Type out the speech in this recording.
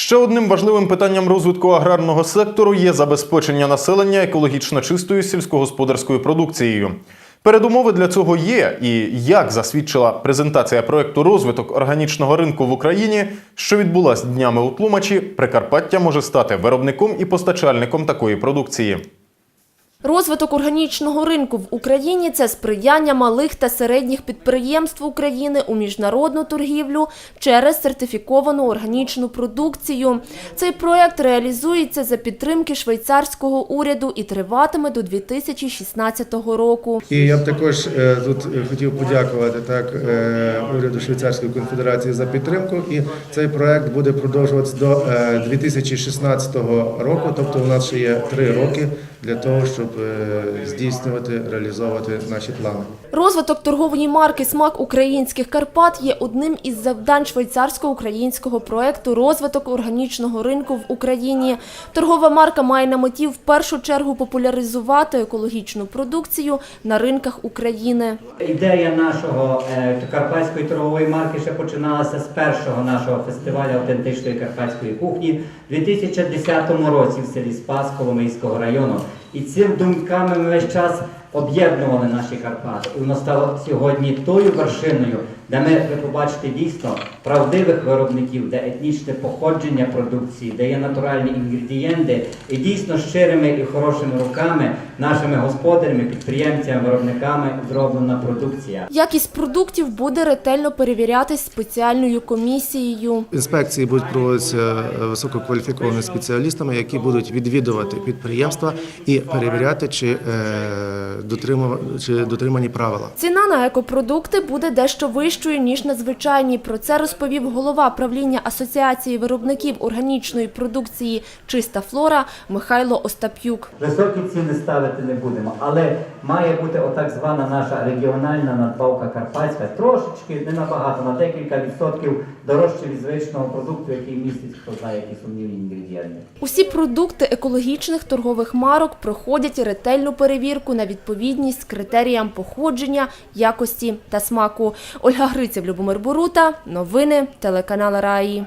Ще одним важливим питанням розвитку аграрного сектору є забезпечення населення екологічно чистою сільськогосподарською продукцією. Передумови для цього є, і як засвідчила презентація проекту розвиток органічного ринку в Україні, що відбулась днями у Тлумачі, Прикарпаття може стати виробником і постачальником такої продукції. Розвиток органічного ринку в Україні це сприяння малих та середніх підприємств України у міжнародну торгівлю через сертифіковану органічну продукцію. Цей проект реалізується за підтримки швейцарського уряду і триватиме до 2016 року. І я б також е, тут е, хотів подякувати так е, уряду Швейцарської конфедерації за підтримку. І цей проект буде продовжуватися до е, 2016 року. Тобто, у нас ще є три роки для того, щоб здійснювати, реалізовувати наші плани. Розвиток торгової марки Смак українських Карпат є одним із завдань швейцарсько-українського проекту розвиток органічного ринку в Україні. Торгова марка має на меті в першу чергу популяризувати екологічну продукцію на ринках України. Ідея нашого е, карпатської торгової марки ще починалася з першого нашого фестивалю автентичної карпатської кухні в 2010 році в селі Спас Коломийського району. І цим думками ми весь час об'єднували наші Карпати. І воно стало сьогодні тою вершиною, де ми, ви побачите дійсно правдивих виробників, де етнічне походження продукції, де є натуральні інгредієнти, і дійсно щирими і хорошими руками, нашими господарями, підприємцями, виробниками зроблена продукція. Якість продуктів буде ретельно перевірятись спеціальною комісією. Інспекції будуть проводитися е, висококваліфікованими спеціалістами, які будуть відвідувати підприємства і перевіряти, чи, е, чи дотримані правила. Ціна на екопродукти буде дещо вищою, ніж на звичайні. Про це розповів голова правління Асоціації виробників органічної продукції Чиста флора Михайло Остап'юк. Високі ціни ставити не будемо, але має бути отак звана наша регіональна надбавка карпатська, трошечки, не набагато, на декілька відсотків дорожче від звичного продукту, який містить, хто знає, які сумнівні інгредієнти. Усі продукти екологічних торгових марок проходять ретельну перевірку на відповідність критеріям походження, якості та смаку. Ольга Гриців, Любомир Борута. Новини телеканал Раї.